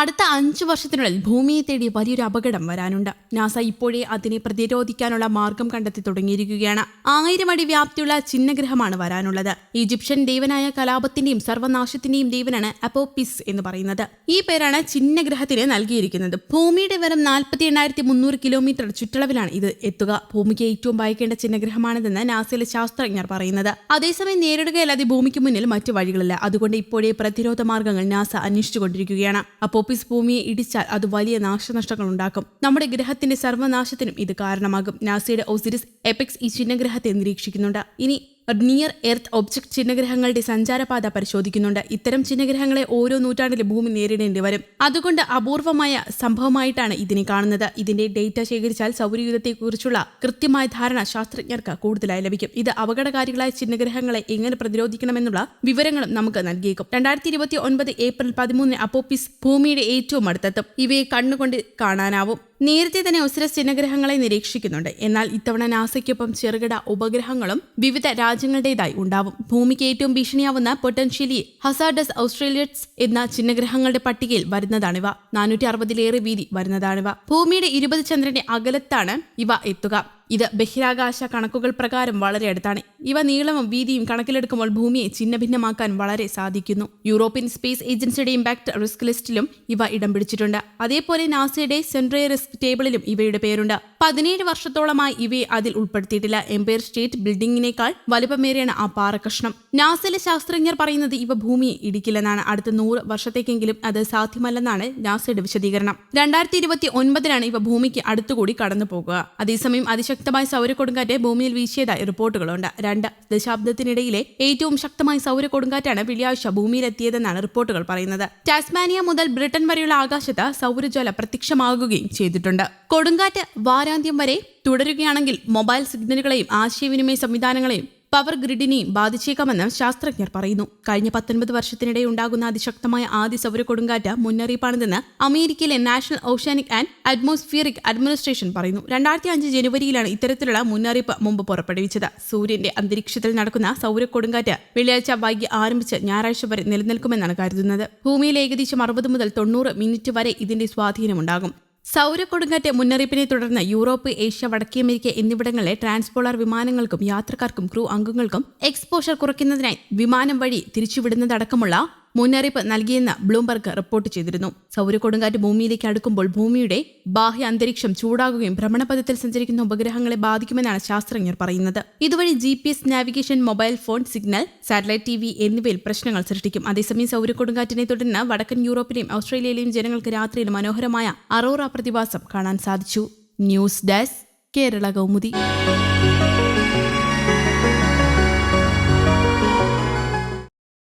അടുത്ത അഞ്ചു വർഷത്തിനുള്ളിൽ ഭൂമിയെ തേടി വലിയൊരു അപകടം വരാനുണ്ട്. നാസ ഇപ്പോഴേ അതിനെ പ്രതിരോധിക്കാനുള്ള മാർഗം കണ്ടെത്തി തുടങ്ങിയിരിക്കുകയാണ്. ആയിരം അടി വ്യാപ്തിയുള്ള ചിഹ്നഗ്രഹമാണ് വരാനുള്ളത്. ഈജിപ്ഷ്യൻ ദേവനായ കലാപത്തിന്റെയും സർവനാശത്തിന്റെയും ദേവനാണ് അപ്പോപിസ് എന്ന് പറയുന്നത്. ഈ പേരാണ് ചിഹ്നഗ്രഹത്തിന് നൽകിയിരിക്കുന്നത്. ഭൂമിയുടെ വരം നാൽപ്പത്തി എണ്ണായിരത്തി മുന്നൂറ് കിലോമീറ്റർ ചുറ്റളവിലാണ് ഇത് എത്തുക. ഭൂമിക്ക് ഏറ്റവും ഭയക്കേണ്ട ചിഹ്നഗ്രഹമാണിതെന്ന് നാസയിലെ ശാസ്ത്രജ്ഞർ പറയുന്നത്. അതേസമയം നേരിടുകയല്ലാതെ ഭൂമിക്ക് മുന്നിൽ മറ്റു വഴികളില്ല. അതുകൊണ്ട് ഇപ്പോഴേ പ്രതിരോധ മാർഗങ്ങൾ നാസ അന്വേഷിച്ചുകൊണ്ടിരിക്കുകയാണ്. അപ്പോപ്പിസ് ഭൂമിയെ ഇടിച്ചാൽ അത് വലിയ നാശനഷ്ടങ്ങൾ ഉണ്ടാക്കും നമ്മുടെ ഗ്രഹത്തിന്റെ സർവനാശത്തിനും ഇത് കാരണമാകും. നാസയുടെ ഒസിരിസ് എപെക്സ് ഈ ചിഹ്നഗ്രഹത്തെ നിരീക്ഷിക്കുന്നുണ്ട്. ഇനി നിയർ എർത്ത് ഒബ്ജക്ട് ചിഹ്നഗ്രഹങ്ങളുടെ സഞ്ചാരപാത പരിശോധിക്കുന്നുണ്ട്. ഇത്തരം ചിഹ്നഗ്രഹങ്ങളെ ഓരോ നൂറ്റാണ്ടിലും ഭൂമി നേരിടേണ്ടി വരും. അതുകൊണ്ട് അപൂർവമായ സംഭവമായിട്ടാണ് ഇതിനെ കാണുന്നത്. ഇതിന്റെ ഡേറ്റ ശേഖരിച്ചാൽ സൗരയൂഥത്തെക്കുറിച്ചുള്ള കൃത്യമായ ധാരണ ശാസ്ത്രജ്ഞർക്ക് കൂടുതലായി ലഭിക്കും. ഇത് അപകടകാരികളായ ചിഹ്നഗ്രഹങ്ങളെ എങ്ങനെ പ്രതിരോധിക്കണമെന്നുള്ള വിവരങ്ങളും നമുക്ക് നൽകിയേക്കും. രണ്ടായിരത്തി ഇരുപത്തി ഒൻപത് ഏപ്രിൽ പതിമൂന്നിന് അപ്പോപ്പിസ് ഭൂമിയുടെ ഏറ്റവും അടുത്തെത്തും. ഇവയെ കണ്ണുകൊണ്ട് കാണാനാവും. നേരത്തെ തന്നെ ഒസിരസ് ചിഹ്നഗ്രഹങ്ങളെ നിരീക്ഷിക്കുന്നുണ്ട്. എന്നാൽ ഇത്തവണ നാസയ്ക്കൊപ്പം ചെറുകിട ഉപഗ്രഹങ്ങളും വിവിധ രാജ്യങ്ങളുടേതായി ഉണ്ടാവും. ഭൂമിക്ക് ഏറ്റവും ഭീഷണിയാവുന്ന പൊട്ടൻഷ്യലി ഹസാഡസ് ഓസ്ട്രേലിയറ്റ്സ് എന്ന ചിഹ്നഗ്രഹങ്ങളുടെ പട്ടികയിൽ വരുന്നതാണിവ. നാനൂറ്റി അറുപതിലേറെ വീതി വരുന്നതാണിവ. ഭൂമിയുടെ ഇരുപത് ചന്ദ്രന്റെ അകലത്താണ് ഇവ എത്തുക. ഇത് ബഹിരാകാശ കണക്കുകൾ പ്രകാരം വളരെ അടുത്താണ്. ഇവ നീളവും വീതിയും കണക്കിലെടുക്കുമ്പോൾ ഭൂമിയെ ഛിന്നഭിന്നമാക്കാൻ വളരെ സാധിക്കുന്നു. യൂറോപ്യൻ സ്പേസ് ഏജൻസിയുടെ ഇമ്പാക്ട് റിസ്ക് ലിസ്റ്റിലും ഇവ ഇടം പിടിച്ചിട്ടുണ്ട്. അതേപോലെ നാസയുടെ സെൻട്രേ റിസ്ക് ടേബിളിലും ഇവയുടെ പേരുണ്ട്. പതിനേഴ് വർഷത്തോളമായി ഇവയെ അതിൽ ഉൾപ്പെടുത്തിയിട്ടില്ല. എംപയർ സ്റ്റേറ്റ് ബിൽഡിംഗിനേക്കാൾ വലുപ്പമേറിയാണ് ആ പാറക്കഷ്ണം. നാസയിലെ ശാസ്ത്രജ്ഞർ പറയുന്നത് ഇവ ഭൂമിയെ ഇടിക്കില്ലെന്നാണ്. അടുത്ത നൂറ് വർഷത്തേക്കെങ്കിലും അത് സാധ്യമല്ലെന്നാണ് നാസയുടെ വിശദീകരണം. രണ്ടായിരത്തി ഇരുപത്തി ഒൻപതിനാണ് ഇവ ഭൂമിക്ക് അടുത്തുകൂടി കടന്നു പോകുക അതേസമയം അതിശക്തമായ സൗരക്കൊടുങ്കാറ്റ് ഭൂമിയിൽ വീശിയതായി റിപ്പോർട്ടുകളുണ്ട്. രണ്ട് ദശാബ്ദത്തിനിടയിലെ ഏറ്റവും ശക്തമായ സൗരക്കൊടുങ്കാറ്റാണ് വെള്ളിയാഴ്ച ഭൂമിയിലെത്തിയതെന്നാണ് റിപ്പോർട്ടുകൾ പറയുന്നത്. ടാസ്മാനിയ മുതൽ ബ്രിട്ടൻ വരെയുള്ള ആകാശത്ത് സൗരജ്വല പ്രത്യക്ഷമാകുകയും ചെയ്തിട്ടുണ്ട്. കൊടുങ്കാറ്റ് വാരാന്ത്യം വരെ തുടരുകയാണെങ്കിൽ മൊബൈൽ സിഗ്നലുകളെയും ആശയവിനിമയ സംവിധാനങ്ങളെയും പവർ ഗ്രിഡിനെയും ബാധിച്ചേക്കാമെന്ന് ശാസ്ത്രജ്ഞർ പറയുന്നു. കഴിഞ്ഞ പത്തൊൻപത് വർഷത്തിനിടെ ഉണ്ടാകുന്ന അതിശക്തമായ ആദ്യ സൗര കൊടുങ്കാറ്റ് മുന്നറിയിപ്പാണിതെന്ന് അമേരിക്കയിലെ national oceanic and atmospheric administration പറയുന്നു. രണ്ടായിരത്തി അഞ്ച് ജനുവരിയിലാണ് ഇത്തരത്തിലുള്ള മുന്നറിയിപ്പ് മുമ്പ് പുറപ്പെടുവിച്ചത്. സൂര്യന്റെ അന്തരീക്ഷത്തിൽ നടക്കുന്ന സൗര കൊടുങ്കാറ്റ് വെള്ളിയാഴ്ച വൈകി ആരംഭിച്ച് ഞായറാഴ്ച വരെ നിലനിൽക്കുമെന്നാണ് കരുതുന്നത്. ഭൂമിയിൽ ഏകദേശം അറുപത് മുതൽ തൊണ്ണൂറ് മിനിറ്റ് വരെ ഇതിന്റെ സ്വാധീനമുണ്ടാകും. സൗരക്കൊടുങ്കാറ്റ് മുന്നറിയിപ്പിനെ തുടർന്ന് യൂറോപ്പ് ഏഷ്യ വടക്കേ അമേരിക്ക എന്നിവിടങ്ങളിലെ ട്രാൻസ്പോളർ വിമാനങ്ങൾക്കും യാത്രക്കാർക്കും ക്രൂ അംഗങ്ങൾക്കും എക്സ്പോഷർ കുറയ്ക്കുന്നതിനായി വിമാനം വഴി തിരിച്ചുവിടുന്നതടക്കമുള്ള മുന്നറിയിപ്പ് നൽകിയെന്ന് ബ്ലൂംബർഗ് റിപ്പോർട്ട് ചെയ്തിരുന്നു. സൗരക്കൊടുങ്കാറ്റ് ഭൂമിയിലേക്ക് അടുക്കുമ്പോൾ ഭൂമിയുടെ ബാഹ്യ അന്തരീക്ഷം ചൂടാകുകയും ഭ്രമണപഥത്തിൽ സഞ്ചരിക്കുന്ന ഉപഗ്രഹങ്ങളെ ബാധിക്കുമെന്നാണ് ശാസ്ത്രജ്ഞർ പറയുന്നത്. ഇതുവഴി G P S navigation mobile phone signal satellite T V എന്നിവയിൽ പ്രശ്നങ്ങൾ സൃഷ്ടിക്കും. അതേസമയം സൗരക്കൊടുങ്കാറ്റിനെ തുടർന്ന് വടക്കൻ യൂറോപ്പിലെയും ഓസ്ട്രേലിയയിലെയും ജനങ്ങൾക്ക് രാത്രിയിൽ മനോഹരമായ അറോറ പ്രതിഭാസം കാണാൻ സാധിച്ചു. News desk Kerala Kaumudi.